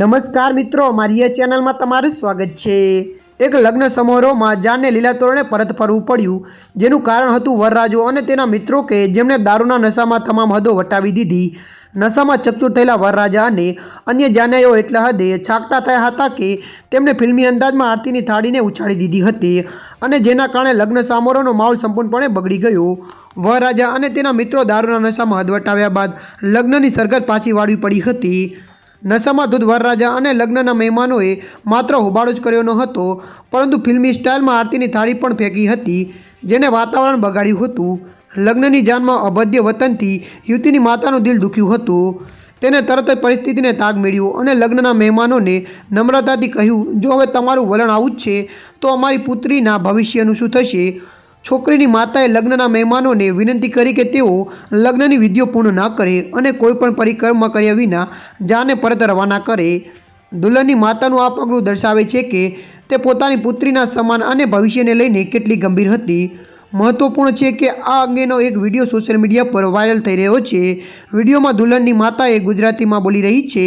નમસ્કાર મિત્રો મારી એ ચેનલમાં તમારું સ્વાગત છે. એક લગ્ન સમારોહમાં જાનને લીલા તોરણે પરત ફરવું પડ્યું, જેનું કારણ હતું વરરાજો અને તેના મિત્રો કે જેમણે દારૂના નશામાં તમામ હદો વટાવી દીધી. નશામાં ચકચૂર થયેલા વરરાજા અને અન્ય જાનૈયો એટલા હદે છાકટા થયા હતા કે તેમણે ફિલ્મી અંદાજમાં આરતીની થાળીને ઉછાળી દીધી હતી અને જેના કારણે લગ્ન સમારોહનો માહોલ સંપૂર્ણપણે બગડી ગયો. વરરાજા અને તેના મિત્રો દારૂના નશામાં હદ વટાવ્યા બાદ લગ્નની સરગત પાછી વાળવી પડી હતી. નશામાં ધૂત વરરાજા અને લગ્નના મહેમાનોએ માત્ર હોબાળો જ કર્યો ન હતો, પરંતુ ફિલ્મી સ્ટાઇલમાં આરતીની થાળી પણ ફેંકી હતી જેને વાતાવરણ બગાડ્યું હતું. લગ્નની જાનમાં અભદ્ય વતનથી યુવતીની માતાનું દિલ દુખ્યું હતું. તેને તરત જ પરિસ્થિતિને તાગ મેળ્યો અને લગ્નના મહેમાનોને નમ્રતાથી કહ્યું, જો હવે તમારું વલણ આવું જ છે, તો અમારી પુત્રીના ભવિષ્યનું શું થશે? છોકરીની માતાએ લગ્નના મહેમાનોને વિનંતી કરી કે તેઓ લગ્નની વિધિઓ પૂર્ણ ના કરે અને કોઈપણ પરિક્રમા કર્યા વિના જાને પરત રવાના કરે. દુલ્હનની માતાનું આ પગલું દર્શાવે છે કે તે પોતાની પુત્રીના સમાન અને ભવિષ્યને લઈને કેટલી ગંભીર હતી. મહત્વપૂર્ણ છે કે આ અંગેનો એક વીડિયો સોશિયલ મીડિયા પર વાયરલ થઈ રહ્યો છે. વિડીયોમાં દુલ્હનની માતાએ ગુજરાતીમાં બોલી રહી છે